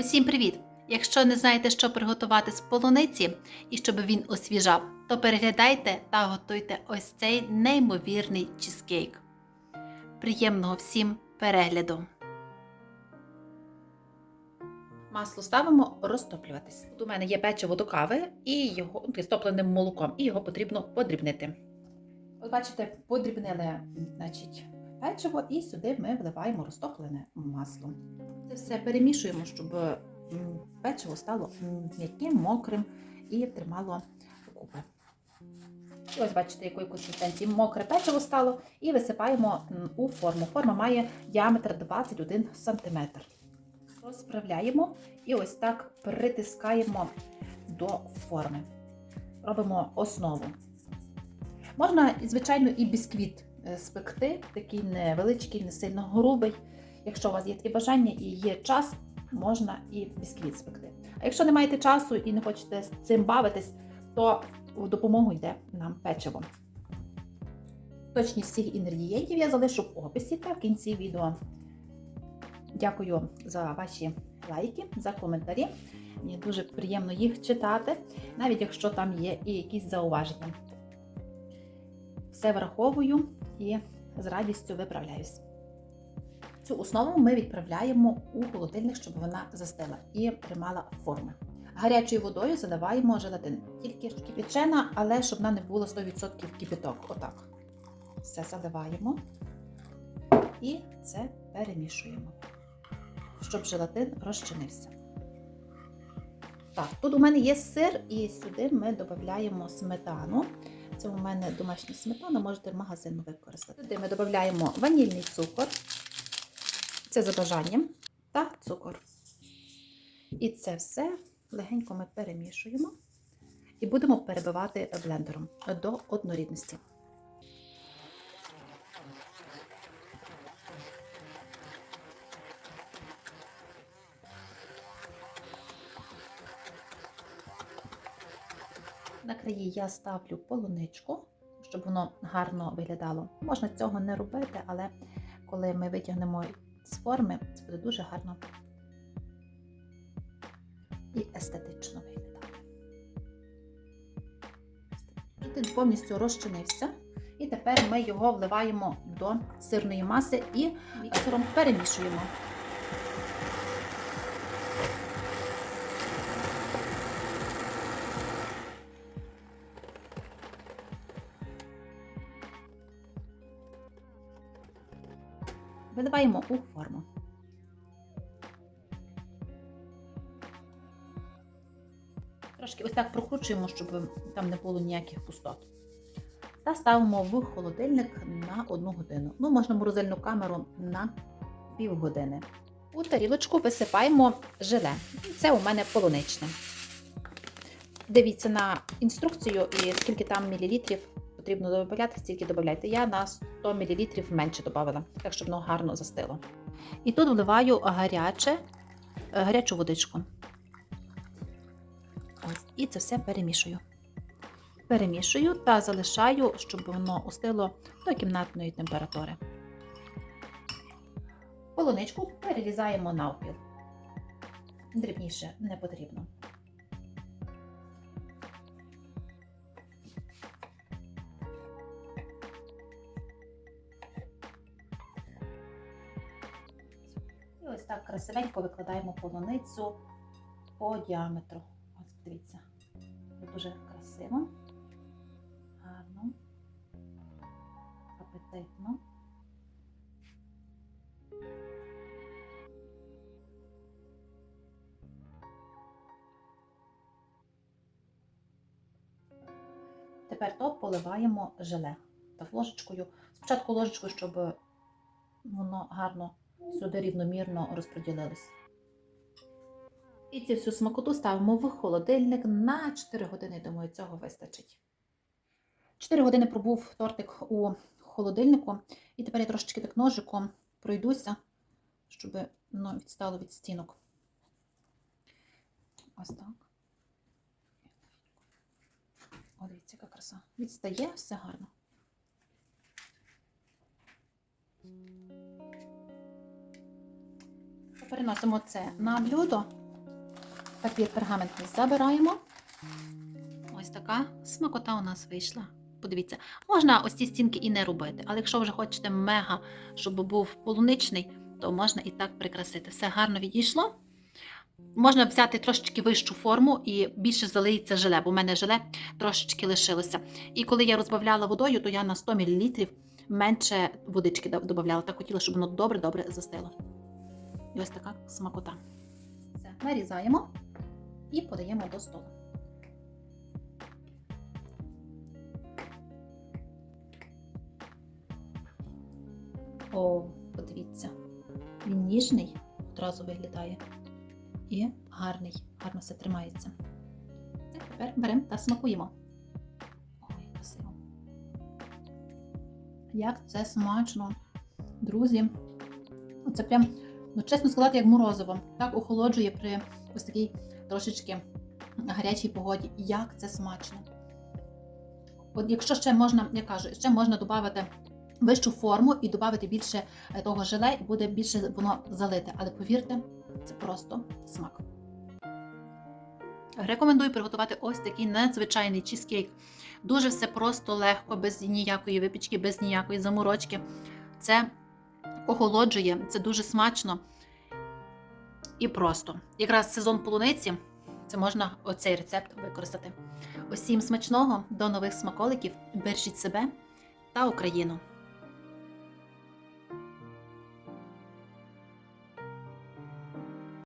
Усім привіт! Якщо не знаєте, що приготувати з полуниці і щоб він освіжав, то переглядайте та готуйте ось цей неймовірний чізкейк. Приємного всім перегляду! Масло ставимо розтоплюватись. Тут у мене є печиво до кави і його з топленим молоком, і його потрібно подрібнити. От бачите, подрібнили значить, печиво, і сюди ми вливаємо розтоплене масло. Це все перемішуємо, щоб печиво стало м'яким, мокрим і тримало купи. І ось бачите, якої консистенції мокре печиво стало, і висипаємо у форму. Форма має діаметр 21 см. Розправляємо і ось так притискаємо до форми. Робимо основу. Можна, звичайно, і бісквіт е, спекти, такий невеличкий, не сильно грубий. Якщо у вас є таке бажання і є час, можна і бісквіт спекти. А якщо не маєте часу і не хочете з цим бавитись, то в допомогу йде нам печиво. Точність всіх інгредієнтів я залишу в описі та в кінці відео. Дякую за ваші лайки, за коментарі. Мені дуже приємно їх читати, навіть якщо там є і якісь зауваження. Все враховую і з радістю виправляюсь. Цю основу ми відправляємо у холодильник, щоб вона застила і тримала форми. Гарячою водою заливаємо желатин. Тільки кипячена, але щоб вона не була 100% кипяток. Отак. Все заливаємо і це перемішуємо, щоб желатин розчинився. Так, тут у мене є сир, і сюди ми додаємо сметану. Це у мене домашня сметана, можете магазину використати. Сюди ми додаємо ванільний цукор, це за бажанням, та цукор. І це все легенько ми перемішуємо і будемо перебивати блендером до однорідності. На краї я ставлю полуничку, щоб воно гарно виглядало. Можна цього не робити, але коли ми витягнемо з форми, це буде дуже гарно і естетично виглядати. Він повністю розчинився. І тепер ми його вливаємо до сирної маси і міксером перемішуємо. Виливаємо у форму. Трошки ось так прокручуємо, щоб там не було ніяких пустот. Та ставимо в холодильник на 1 годину. Ну, можна морозильну камеру на півгодини. У тарілочку висипаємо желе. Це у мене полуничне. Дивіться на інструкцію і скільки там мілілітрів потрібно додати, стільки додавайте. Я на 100 мл менше додавала, так щоб воно гарно застило. І тут вливаю гаряче, е, гарячу водичку. Ось, і це все перемішую. Перемішую та залишаю, щоб воно остило до кімнатної температури. Полуничку перерізаємо навпіл. Дрібніше не потрібно. Ось так красивенько викладаємо полуницю по діаметру. Ось подивіться. Дуже красиво, гарно, апетитно. Тепер то поливаємо желе. Так, ложечкою. Спочатку ложечкою, щоб воно гарно сюди рівномірно розподілилось. І цю всю смакоту ставимо в холодильник на 4 години. Думаю, цього вистачить. 4 години пробув тортик у холодильнику. І тепер я трошечки так ножиком пройдуся, щоб воно відстало від стінок. Ось так. О, дивіться, яка краса. Відстає, все гарно. Переносимо це на блюдо Папір пергаментний забираємо. Ось така смакота у нас вийшла. Подивіться, можна ось ці стінки і не робити, але якщо вже хочете мега, щоб був полуничний, то можна і так прикрасити. Все гарно відійшло. Можна взяти трошечки вищу форму і більше залиється желе, бо в мене желе трошечки лишилося. І коли я розбавляла водою, то я на 100 мл менше водички додавала. Так хотіла, щоб воно добре-добре застило. І ось така смакота. Все, нарізаємо і подаємо до столу. О, подивіться, він ніжний одразу виглядає і гарний, гарно все тримається. Тепер беремо та смакуємо. Ой, красиво. Як це смачно, друзі. Це прям, ну чесно сказати, як морозиво. Так охолоджує при ось такій трошечки гарячій погоді. Як це смачно. От якщо ще можна, я кажу, ще можна додати вищу форму і додати більше е, того желе, і буде більше воно залите. Але повірте, це просто смак. Рекомендую приготувати ось такий надзвичайний чізкейк. Дуже все просто, легко, без ніякої випічки, без ніякої заморочки. Це охолоджує, це дуже смачно і просто. Якраз сезон полуниці, це можна оцей рецепт використати. Усім смачного, до нових смаколиків, бережіть себе та Україну!